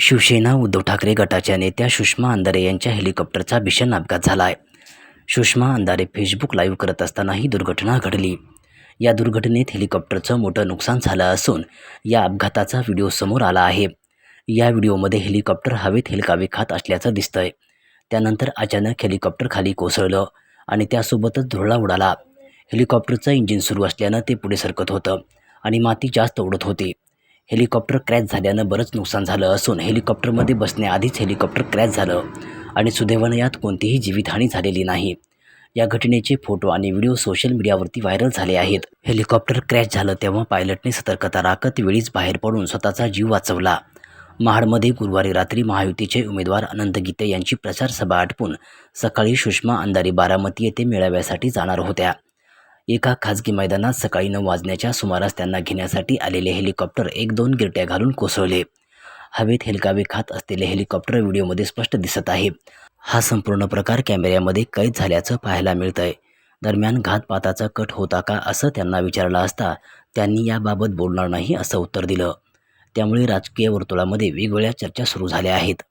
शिवसेना उद्धव ठाकरे गटाच्या नेत्या सुषमा अंधारे यांच्या हेलिकॉप्टरचा भीषण अपघात झाला आहे सुषमा अंधारे फेसबुक लाईव्ह करत असताना ही दुर्घटना घडली. या दुर्घटनेत हेलिकॉप्टरचं मोठं नुकसान झालं असून या अपघाताचा व्हिडिओ समोर आला आहे. या व्हिडिओमध्ये हेलिकॉप्टर हवेत हेलकावे खात असल्याचं दिसतंय. त्यानंतर अचानक हेलिकॉप्टर खाली कोसळलं आणि त्यासोबतच धुरळा उडाला. हेलिकॉप्टरचं इंजिन सुरू असल्यानं ते पुढे सरकत होतं आणि माती जास्त उडत होती. हेलिकॉप्टर क्रॅश झाल्यानं बरंच नुकसान झालं असून हेलिकॉप्टरमध्ये बसण्याआधीच हेलिकॉप्टर क्रॅश झालं आणि सुदैवानं यात कोणतीही जीवितहानी झालेली नाही. या घटनेचे फोटो आणि व्हिडिओ सोशल मीडियावरती व्हायरल झाले आहेत. हेलिकॉप्टर क्रॅश झालं तेव्हा पायलटने सतर्कता राखत वेळीच बाहेर पडून स्वतःचा जीव वाचवला. महाडमध्ये गुरुवारी रात्री महायुतीचे उमेदवार अनंत गीते यांची प्रचार सभा आटपून सकाळी सुषमा अंधारी बारामती येथे मेळाव्यासाठी जाणार होत्या. एका खाजगी मैदानात सकाळी नऊ वाजण्याच्या सुमारास त्यांना घेण्यासाठी आलेले हेलिकॉप्टर एक दोन गिरट्या घालून कोसळले. हवेत हेलकावे खात असलेले हेलिकॉप्टर व्हिडिओमध्ये स्पष्ट दिसत आहे. हा संपूर्ण प्रकार कॅमेऱ्यामध्ये कैद झाल्याचं पाहायला मिळतंय. दरम्यान घातपाताचा कट होता का असं त्यांना विचारलं असता त्यांनी याबाबत बोलणार नाही असं उत्तर दिलं. त्यामुळे राजकीय वर्तुळामध्ये वेगवेगळ्या चर्चा सुरू झाल्या आहेत.